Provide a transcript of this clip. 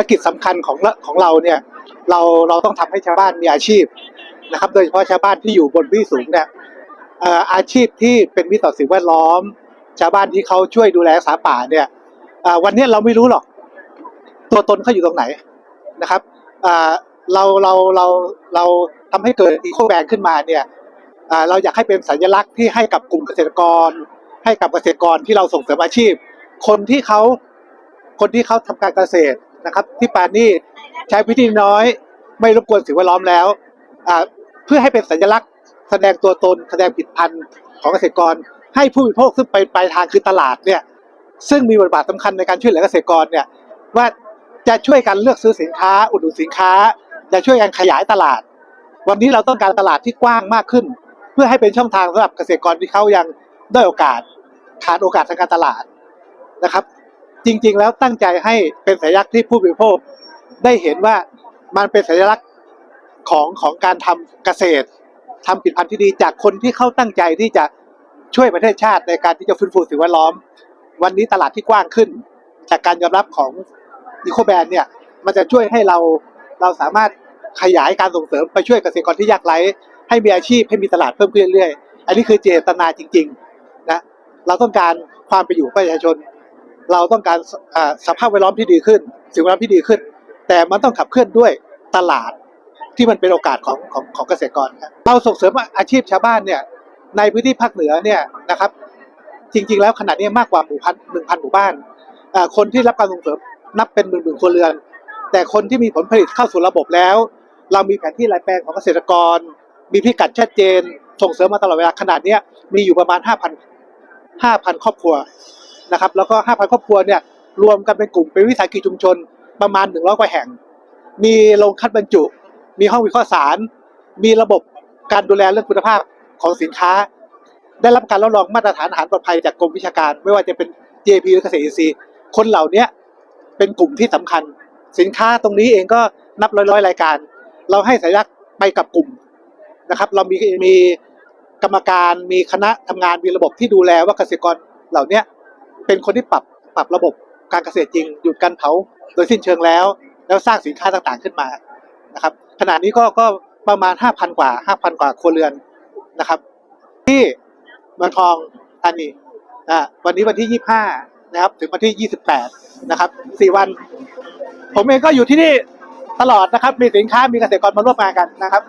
ภารกิจสำคัญของเราของเราเนี่ยเราเราต้องทำให้ชาวบ้านมีอาชีพนะครับ โดยเฉพาะชาวบ้านที่อยู่บนที่สูงเนี่ยอาชีพที่เป็นมิตรต่อสิ่งแวดล้อม ชาวบ้านที่เขาช่วยดูแลรักษาป่าเนี่ยวันนี้เราไม่รู้หรอก ตัวตนเขาอยู่ตรงไหนนะครับเราเราเราเราทำให้เกิดอีโคแบนขึ้นมาเนี่ยเอ่อเราอยากให้เป็นสัญลักษณ์ที่ให้กับกลุ่มเกษตรกร ให้กับเกษตรกรที่เราส่งเสริมอาชีพ คนที่เขาคนที่เขาทำการเกษตร นะครับ ที่ปานี่ใช้พื้นที่น้อย ไม่รบกวนสิ่งแวดล้อมแล้วเพื่อให้เป็นสัญลักษณ์แสดงตัวตนแสดงผิดพันธุ์ของเกษตรกร ให้ผู้บริโภคซึ่งไปปลายทางคือตลาดเนี่ยซึ่งมีบทบาทสำคัญในการช่วยเหลือเกษตรกรเนี่ยว่าจะช่วยกันเลือกซื้อสินค้า อุดหนุนสินค้า จะช่วยกันขยายตลาด วันนี้เราต้องการตลาดที่กว้างมากขึ้น เพื่อให้เป็นช่องทางสำหรับเกษตรกรที่เขายังได้โอกาสขาดโอกาสทางการตลาดนะครับ จริง ๆ แล้วตั้งใจให้เป็นสัญลักษณ์ที่ผู้บริโภคได้เห็นว่ามันเป็นสัญลักษณ์ของของการทำเกษตรทำผลิตภัณฑ์ที่ดีจากคนที่เข้าตั้งใจที่จะช่วยประเทศชาติในการที่จะฟื้นฟูสิ่งแวดล้อม วันนี้ตลาดที่กว้างขึ้น จากการยอมรับของอีโคแบรนเนี่ยมันจะช่วยให้เราเราสามารถขยายการส่งเสริมไปช่วยเกษตรกรที่ยากไร้ ให้มีอาชีพให้มีตลาดเพิ่มขึ้นเรื่อยๆ อันนี้คือเจตนาจริงๆนะเราต้องการความไปนอยู่ของประชาชน เราต้องการสภาพแวดล้อมที่ดีขึ้น สิ่งแวดล้อมที่ดีขึ้น แต่มันต้องขับเคลื่อนด้วยตลาดที่มันเป็นโอกาสของของของเกษตรกรครับเราส่งเสริมอาชีพชาวบ้านเนี่ยในพื้นที่ภาคเหนือเนี่ยนะครับจริง ๆ แล้วขนาดนี้มากกว่าหมู่พันหนึ่งพันหมู่บ้าน คนที่รับการส่งเสริมนับเป็นหมื่นหมื่นครัวเรือน แต่คนที่มีผลผลิตเข้าสู่ระบบแล้ว เรามีแผนที่รายแปลงของเกษตรกร มีพิกัดชัดเจน ส่งเสริมมาตลอดเวลาขนาดนี้มีอยู่ประมาณ 5,000 5,000 ครอบครัว นะครับแล้วก็ 5,000 ครอบครัวเนี่ยรวมกันเป็นกลุ่มเป็นวิสาหกิจชุมชนประมาณ 100 กว่าแห่ง มีโรงคัดบรรจุ มีห้องวิเคราะห์สาร มีระบบการดูแลเรื่องคุณภาพของสินค้า ได้รับการรับรองมาตรฐานอาหารปลอดภัยจากกรมวิชาการ ไม่ว่าจะเป็น JP หรือเกษตรอินทรีย์คนเหล่านี้เป็นกลุ่มที่สำคัญ สินค้าตรงนี้เองก็นับร้อยๆรายการ เราให้สัญลักษณ์ไปกับกลุ่มนะครับ เรามีมีกรรมการมีคณะทำงานมีระบบที่ดูแลว่าเกษตรกรเหล่านี้ เป็นคนที่ปรับปรับระบบการเกษตรจริงหยุดการเผาโดยสิ้นเชิงแล้ว แล้วสร้างสินค้าต่างๆขึ้นมานะครับขณะนี้ก็ก็ประมาณ 5,000 กว่า 5,000 กว่าครัวเรือนนะครับ ที่เมืองทองธานีอ่าวันนี้วันที่ 25 นะครับ ถึงวันที่ 28 นะครับ 4 วัน ผมเองก็อยู่ที่นี่ตลอดนะครับ มีสินค้ามีเกษตรกรมาร่วมงานกันนะครับ